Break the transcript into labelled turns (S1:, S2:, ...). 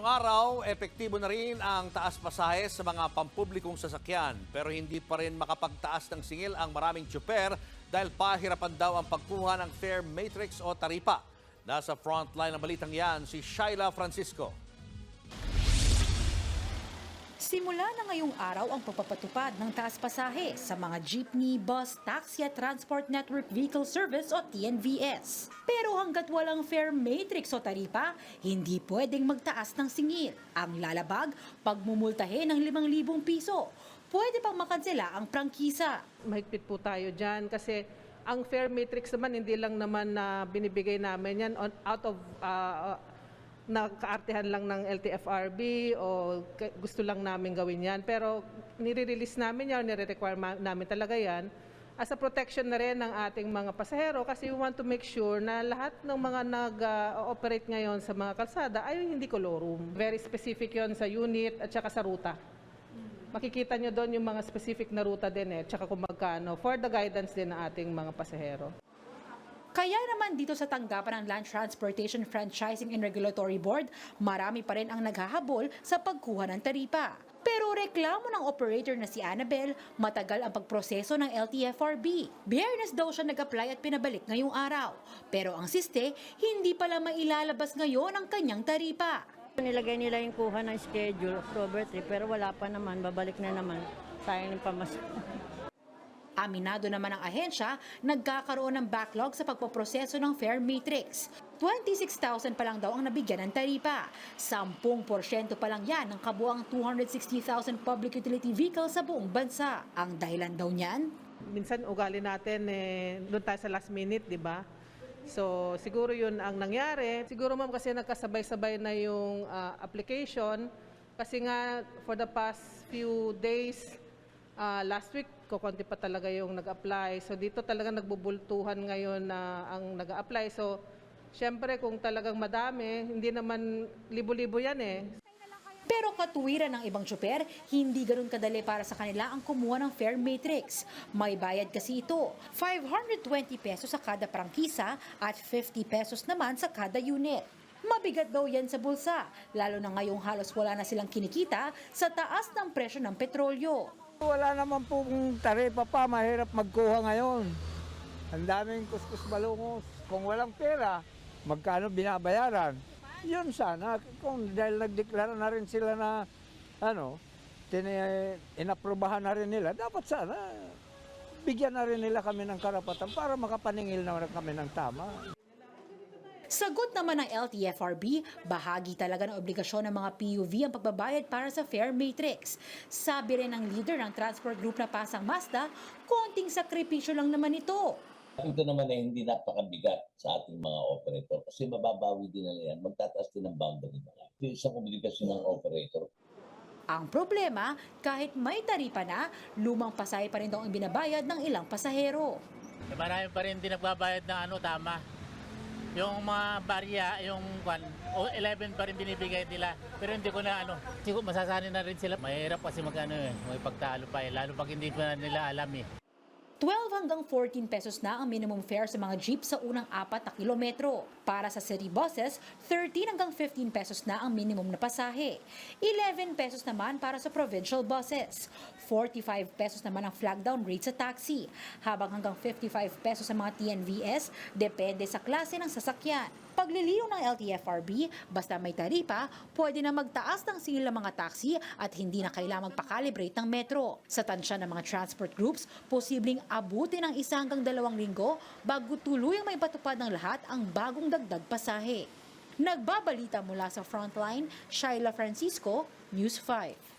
S1: Ngayong araw, epektibo na rin ang taas pasahe sa mga pampublikong sasakyan. Pero hindi pa rin makapagtaas ng singil ang maraming tsuper dahil pahirapan daw ang pagkuha ng fare matrix o taripa. Nasa frontline ng balitang yan si Shaila Francisco.
S2: Simula na ngayong araw ang pagpapatupad ng taas pasahe sa mga jeepney, bus, taxi at Transport Network Vehicle Service o TNVS. Pero hanggat walang fare matrix o taripa, hindi pwedeng magtaas ng singil. Ang lalabag, pagmumultahin ng 5,000 piso. Pwede pang makansela ang prangkisa.
S3: mahigpit po tayo dyan kasi ang fair matrix naman hindi lang naman na binibigay namin yan out of uh, na kaartehan lang ng LTFRB o gusto lang namin gawin yan. Pero nire-release namin yan, nire-require namin talaga yan as a protection na rin ng ating mga pasahero kasi we want to make sure na lahat ng mga nag-operate ngayon sa mga kalsada ay hindi kolorum. Very specific yon sa unit at saka sa ruta makikita nyo doon yung mga specific na ruta din eh, tsaka kung magkano, for the guidance din ng ating mga pasahero.
S2: Kaya naman dito sa tanggapan ng Land Transportation Franchising and Regulatory Board, marami pa rin ang naghahabol sa pagkuha ng taripa. Pero reklamo ng operator na si Annabel, matagal ang pagproseso ng LTFRB. Biyernes daw siya nag-apply at pinabalik ngayong araw. Pero ang siste, hindi pala mailalabas ngayon ang kanyang taripa.
S4: Nilagay nila yung kuha ng schedule, October 3, pero wala pa naman, babalik na naman. Sayang ng pamas.
S2: Aminado naman ang ahensya, nagkakaroon ng backlog sa pagpoproseso ng fare matrix. 26,000 pa lang daw ang nabigyan ng taripa. 10% pa lang yan ng kabuang 260,000 public utility vehicles sa buong bansa. Ang dahilan daw niyan,
S3: Minsan ugali natin eh, doon tayo sa last minute, di ba? So siguro yun ang nangyari. Siguro ma'am kasi nagkasabay-sabay na yung ah, application kasi nga for the past few days, ah, last week, kukunti pa talaga yung nag-apply. So dito talaga nagbubultuhan ngayon na ang nag-apply. So syempre kung talagang madami, hindi naman libo-libo yan eh.
S2: pero katuwiran ng ibang tsuper, hindi ganun kadali para sa kanila ang kumuha ng fare matrix. May bayad kasi ito, 520 pesos sa kada prangkisa at 50 pesos naman sa kada unit. Mabigat daw yan sa bulsa, lalo na ngayong halos wala na silang kinikita sa taas ng presyo ng petrolyo.
S5: Wala naman pong taripa pa, mahirap magkuha ngayon. Ang daming kuskus balungos. Kung walang pera, magkano binabayaran? Yun sana, kung dahil nagdeklara na rin sila na, ano, tini- inaprubahan na rin nila, dapat sana bigyan na rin nila kami ng karapatan para makapaningil na kami ng tama.
S2: Sagot naman ng LTFRB, bahagi talaga ng obligasyon ng mga PUV ang pagbabayad para sa fare matrix. Sabi rin ng leader ng transport group na Pasang Mazda, konting sakripisyo lang naman ito.
S6: Ito naman ay hindi napakabigat sa ating mga operator kasi mababawi din nila yan, magtataas din ang boundary nila. Ito isang obligasyon ng operator.
S2: Ang problema, kahit may taripa na, lumang pasay pa rin daw ang binabayad ng ilang pasahero.
S7: Marami pa rin din nagbabayad ng ano, tama. Yung mga barya, yung kwan, o 11 pa rin binibigay nila. Pero hindi ko na ano, siguro masasanay na rin sila. Mahirap kasi magkano eh, may pagtalo pa eh. Lalo pag hindi pa nila alam eh.
S2: 12 hanggang 14 pesos na ang minimum fare sa mga jeep sa unang apat na kilometro. Para sa city buses, 13 hanggang 15 pesos na ang minimum na pasahe. 11 pesos naman para sa provincial buses. 45 pesos naman ang flag down rate sa taxi. Habang hanggang 55 pesos sa mga TNVS, depende sa klase ng sasakyan. Pagliliw ng LTFRB, basta may taripa, pwede na magtaas ng singil ng mga taxi at hindi na kailangang magpa-calibrate ng metro. Sa tansya ng mga transport groups, posibleng abutin ng isa hanggang dalawang linggo bago tuluyang may patupad ng lahat ang bagong dagdag pasahe. Nagbabalita mula sa Frontline, Shaila Francisco, News 5.